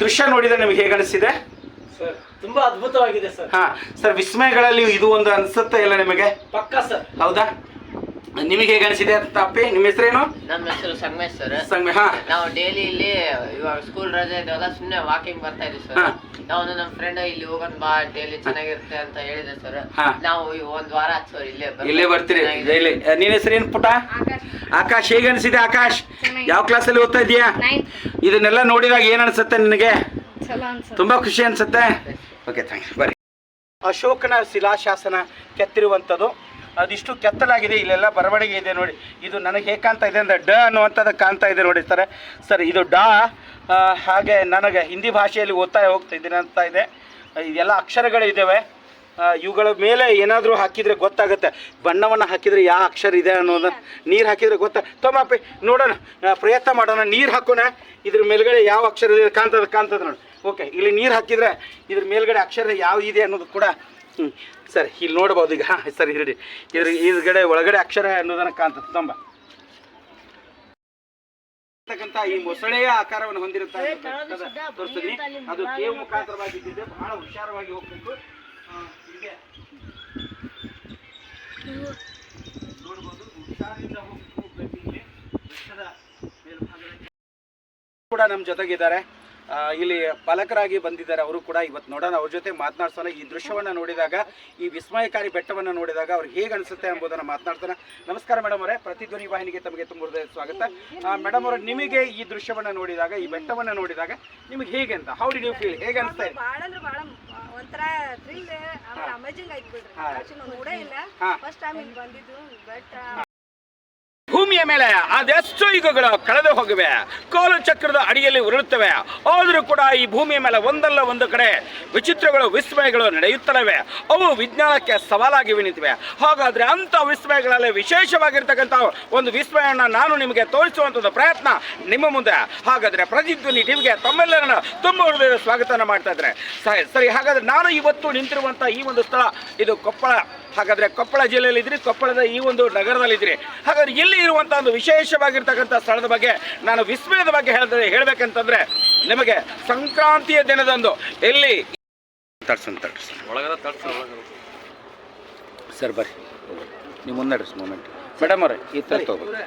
ದೃಶ್ಯ ನೋಡಿದ್ರೆ ನಿಮ್ಗೆ ಹೇಗೆ ಅನಿಸಿದೆ ಸರ್ ತುಂಬಾ ಅದ್ಭುತವಾಗಿದೆ ಸರ್. ಹಾ ಸರ್ ವಿಸ್ಮಯಗಳಲ್ಲಿ ಇದು ಒಂದು ಅನ್ಸುತ್ತೆ ಇಲ್ಲ ನಿಮಗೆ? ಪಕ್ಕಾ ಸರ್. ಹೌದಾ? ನಿಮಗೆ ಹೇಗೆ ಅನಿಸಿದೆ ಅಪ್ಪಿ ನಿಮ್ಮ ಹೆಸರೇನು? ನಮ್ಮ ಹೆಸರು ಸಂಗಮೇಶ್ ಸರ್. ಸಂಗಮೇ ಹಾ. ನಾವು ಡೈಲಿ ಇಲ್ಲಿ ಇವಾಗ ಸ್ಕೂಲ್ ರಜೆ ಇದ್ದಾಗ ಸುಮ್ಮನೆ ವಾಕಿಂಗ್ ಬರ್ತಾ ಇದ್ದೀವಿ ಸರ್. ಹಾ. ನಾವು ನಮ್ಮ ಫ್ರೆಂಡ್ ಇಲ್ಲಿ ಹೋಗೋಣ ಬಾ ಡೈಲಿ ಚೆನ್ನಾಗಿರುತ್ತೆ ಅಂತ ಹೇಳಿದೆ ಸರ್. ಹಾ. ನಾವು ಈ ಒಂದ್ ವಾರ ಸರ್ ಇಲ್ಲೇ ಬರ್ತಾ ಇಲ್ಲೇ ಬರ್ತೀರಿ. ಚೆನ್ನಾಗಿದೆ. ಡೈಲಿ ನಿನ್ನ ಏನು ಪುಟ? ಆಕಾಶ್. ಹೇಗೆ ಅನಿಸಿದೆ ಆಕಾಶ್? ಯಾವ ಕ್ಲಾಸಲ್ಲಿ ಓದ್ತಾ ಇದೀಯಾ ಇದನ್ನೆಲ್ಲ ನೋಡಿದಾಗ ಏನು ಅನ್ಸುತ್ತೆ ನಿನಗೆ? ತುಂಬಾ ಖುಷಿ ಅನ್ಸುತ್ತೆ. ಓಕೆ ಥ್ಯಾಂಕ್ಸ್ ಬರಿ ಅಶೋಕನ ಶಿಲಾಶಾಸನ ಕೆತ್ತಿರುವಂಥದ್ದು. ಅದಿಷ್ಟು ಕೆತ್ತಲಾಗಿದೆ ಇಲ್ಲೆಲ್ಲ ಬರವಣಿಗೆ ಇದೆ ನೋಡಿ. ಇದು ನನಗೆ ಹೇಗೆ ಕಾಣ್ತಾ ಇದೆ ಅಂದರೆ ಡ ಅನ್ನುವಂಥದ್ದು ಕಾಣ್ತಾ ಇದೆ ನೋಡಿ ಸರ್. ಸರ್ ಇದು ಡ ಹಾಗೆ ನನಗೆ ಹಿಂದಿ ಭಾಷೆಯಲ್ಲಿ ಓದ್ತಾ ಹೋಗ್ತಾ ಇದ್ದೀನಿ ಅಂತ ಇದೆ. ಇದೆಲ್ಲ ಅಕ್ಷರಗಳಿದ್ದಾವೆ ಇವುಗಳ ಮೇಲೆ ಏನಾದರೂ ಹಾಕಿದರೆ ಗೊತ್ತಾಗುತ್ತೆ. ಬಣ್ಣವನ್ನು ಹಾಕಿದರೆ ಯಾವ ಅಕ್ಷರ ಇದೆ ಅನ್ನೋದನ್ನ ನೀರು ಹಾಕಿದರೆ ಗೊತ್ತಾ ತೊಂಬಪ್ಪಿ ನೋಡೋಣ. ಪ್ರಯತ್ನ ಮಾಡೋಣ. ನೀರು ಹಾಕೋಣ. ಇದ್ರ ಮೇಲ್ಗಡೆ ಯಾವ ಅಕ್ಷರ ಇದೆ? ಕಾಣ್ತದೆ ಕಾಣ್ತದೆ ನೋಡಿ. ಓಕೆ ಇಲ್ಲಿ ನೀರು ಹಾಕಿದರೆ ಇದ್ರ ಮೇಲ್ಗಡೆ ಅಕ್ಷರ ಯಾವ ಇದೆ ಅನ್ನೋದು ಕೂಡ ಹ್ಞೂ ಸರಿ ಇಲ್ಲಿ ನೋಡ್ಬೋದು ಈಗ. ಹಾಂ ಸರಿ ಇರಡಿ ಇದ್ರ ಇದ್ಗಡೆ ಒಳಗಡೆ ಅಕ್ಷರ ಅನ್ನೋದನ್ನು ಕಾಣ್ತದೆ. ತೊಂಬ. ಈ ಮೊಸಳೆಯ ಆಕಾರವನ್ನು ಹೊಂದಿರುತ್ತಾರೆ ತೋರಿಸ್ತೀನಿ. ಅದು ಕೇವ್ ಮುಖಾಂತರವಾಗಿ ಬಹಳ ಹುಷಾರವಾಗಿ ಹೋಗ್ಬೇಕು. ಕೂಡ ನಮ್ಮ ಜೊತೆಗಿದ್ದಾರೆ. ಇಲ್ಲಿ ಪಾಲಕರಾಗಿ ಬಂದಿದ್ದಾರೆ ಅವರು ಕೂಡ ಇವತ್ತು ನೋಡೋಣ. ಅವ್ರ ಜೊತೆ ಮಾತನಾಡ್ಸೋಣ. ಈ ದೃಶ್ಯವನ್ನು ನೋಡಿದಾಗ, ಈ ವಿಸ್ಮಯಕಾರಿ ಬೆಟ್ಟವನ್ನು ನೋಡಿದಾಗ ಅವ್ರಿಗೆ ಹೇಗೆ ಅನಿಸುತ್ತೆ ಎಂಬುದನ್ನು ಮಾತನಾಡ್ತಾನೆ ನಮಸ್ಕಾರ ಮೇಡಮ್ ಅವರೇ. ಪ್ರತಿಧ್ವನಿ ವಾಹಿನಿಗೆ ತಮಗೆ ತುಂಬ ಸ್ವಾಗತ. ಮೇಡಮ್ ಅವರೇ, ನಿಮಗೆ ಈ ದೃಶ್ಯವನ್ನು ನೋಡಿದಾಗ, ಈ ಬೆಟ್ಟವನ್ನು ನೋಡಿದಾಗ ನಿಮಗೆ ಹೇಗೆ ಅಂತ ಹೌ ಡಿ ಯು ಫೀಲ್ ಹೇಗೆ ಅನಿಸ್ತಾ ಇದೆ ಒಂಥರ ಥ್ರಿಲ್ ಆಮೇಲೆ ಅಮೇಜಿಂಗ್ ಆಯ್ತು ಬಿಡ್ರಿ. ಆಕ್ಚುಲಿ ನೋಡೇ ಇಲ್ಲ. ಫಸ್ಟ್ ಟೈಮ್ ಇಲ್ಲಿ ಬಂದಿದ್ದು ಬಟ್ ಭೂಮಿಯ ಮೇಲೆ ಅದೆಷ್ಟು ಯುಗಗಳು ಕಳೆದು ಹೋಗಿವೆ. ಕೋಲು ಚಕ್ರದ ಅಡಿಯಲ್ಲಿ ಉರುಳುತ್ತವೆ. ಆದರೂ ಕೂಡ ಈ ಭೂಮಿಯ ಮೇಲೆ ಒಂದಲ್ಲ ಒಂದು ಕಡೆ ವಿಚಿತ್ರಗಳು, ವಿಸ್ಮಯಗಳು ನಡೆಯುತ್ತಲವೆ. ಅವು ವಿಜ್ಞಾನಕ್ಕೆ ಸವಾಲಾಗಿ ನಿಂತಿವೆ ಹಾಗಾದ್ರೆ ಅಂಥ ವಿಸ್ಮಯಗಳಲ್ಲಿ ವಿಶೇಷವಾಗಿರ್ತಕ್ಕಂಥ ಒಂದು ವಿಸ್ಮಯವನ್ನು ನಾನು ನಿಮಗೆ ತೋರಿಸುವಂಥ ಪ್ರಯತ್ನ ನಿಮ್ಮ ಮುಂದೆ. ಹಾಗಾದ್ರೆ ಪ್ರತಿಧ್ವನಿ ನಿಮಗೆ ತಮ್ಮೆಲ್ಲರನ್ನ ತುಂಬ ಹೃದಯದ ಸ್ವಾಗತನ ಮಾಡ್ತಾ ಇದ್ದಾರೆ ಸರಿ ಸರಿ, ಹಾಗಾದ್ರೆ ನಾನು ಇವತ್ತು ನಿಂತಿರುವಂಥ ಈ ಒಂದು ಸ್ಥಳ, ಇದು ಕೊಪ್ಪಳ. ಹಾಗಾದ್ರೆ ಕೊಪ್ಪಳ ಜಿಲ್ಲೆಯಲ್ಲಿ ಇದ್ರಿ ಕೊಪ್ಪಳದ ಈ ಒಂದು ನಗರದಲ್ಲಿ ಇದ್ರಿ ಹಾಗಾದ್ರೆ ಇಲ್ಲಿ ಇರುವಂಥ ಒಂದು ವಿಶೇಷವಾಗಿರ್ತಕ್ಕಂಥ ಸ್ಥಳದ ಬಗ್ಗೆ ನಾನು ವಿಸ್ಮಯದ ಬಗ್ಗೆ ಹೇಳಿದ್ರೆ ಹೇಳ್ಬೇಕಂತಂದ್ರೆ ನಿಮಗೆ ಸಂಕ್ರಾಂತಿಯ ದಿನದಂದು ಎಲ್ಲಿ ತಡ್ಸನ್ ಸರ್ ಬರ್ರಿ ನೀವು ಮುಂದೆ ಮೂಮೆಂಟ್ ಮೇಡಮ್ ಅವ್ರೆ ಈ ಥರ ತಗೋಬೇಕು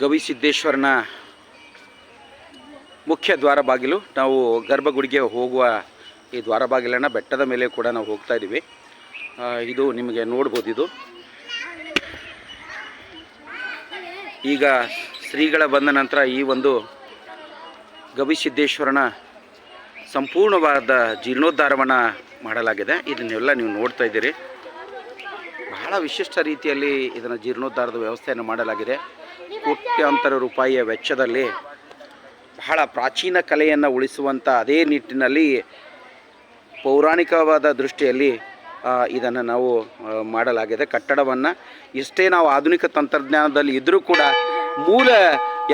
ಗವಿಸಿದ್ದೇಶ್ವರನ ಮುಖ್ಯ ದ್ವಾರ ಬಾಗಿಲು. ನಾವು ಗರ್ಭಗುಡಿಗೆ ಹೋಗುವ ಈ ದ್ವಾರ ಬಾಗಿಲನ್ನು ಬೆಟ್ಟದ ಮೇಲೆ ಕೂಡ ನಾವು ಹೋಗ್ತಾ ಇದ್ದೀವಿ. ಇದು ನಿಮಗೆ ನೋಡ್ಬೋದು ಇದು. ಈಗ ಶ್ರೀಗಳ ಬಂದ ನಂತರ ಈ ಒಂದು ಗವಿಸಿದ್ದೇಶ್ವರನ ಸಂಪೂರ್ಣವಾದ ಜೀರ್ಣೋದ್ಧಾರವನ್ನು ಮಾಡಲಾಗಿದೆ. ಇದನ್ನೆಲ್ಲ ನೀವು ನೋಡ್ತಾ ಇದ್ದೀರಿ. ಬಹಳ ವಿಶಿಷ್ಟ ರೀತಿಯಲ್ಲಿ ಇದನ್ನು ಜೀರ್ಣೋದ್ಧಾರದ ವ್ಯವಸ್ಥೆಯನ್ನು ಮಾಡಲಾಗಿದೆ. ಕೋಟ್ಯಾಂತರ ರೂಪಾಯಿಯ ವೆಚ್ಚದಲ್ಲಿ ಬಹಳ ಪ್ರಾಚೀನ ಕಲೆಯನ್ನು ಉಳಿಸುವಂಥ ಅದೇ ನಿಟ್ಟಿನಲ್ಲಿ ಪೌರಾಣಿಕವಾದ ದೃಷ್ಟಿಯಲ್ಲಿ ಇದನ್ನು ನಾವು ಮಾಡಲಾಗಿದೆ. ಕಟ್ಟಡವನ್ನು ಎಷ್ಟೇ ನಾವು ಆಧುನಿಕ ತಂತ್ರಜ್ಞಾನದಲ್ಲಿ ಇದ್ದರೂ ಕೂಡ ಮೂಲ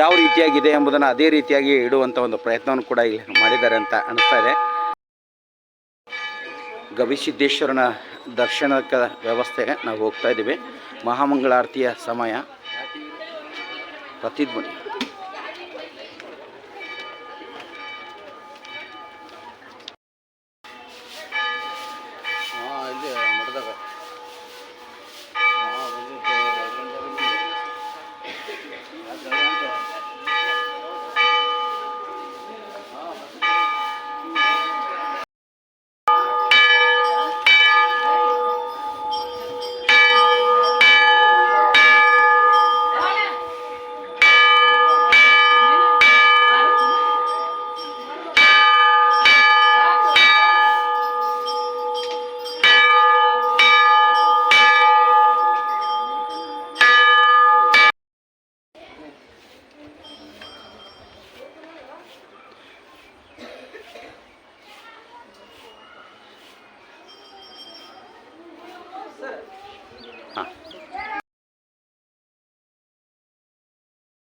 ಯಾವ ರೀತಿಯಾಗಿದೆ ಎಂಬುದನ್ನು ಅದೇ ರೀತಿಯಾಗಿ ಇಡುವಂಥ ಒಂದು ಪ್ರಯತ್ನವನ್ನು ಕೂಡ ಇಲ್ಲಿ ಮಾಡಿದ್ದಾರೆ ಅಂತ ಅನಿಸ್ತಾ ಇದೆ. ಗವಿಸಿದ್ದೇಶ್ವರನ ದರ್ಶನಕ್ಕೆ ವ್ಯವಸ್ಥೆಗೆ ನಾವು ಹೋಗ್ತಾ ಇದ್ದೀವಿ. ಮಹಾಮಂಗಳಾರತಿಯ ಸಮಯ. ಪ್ರತಿಧ್ವನಿ.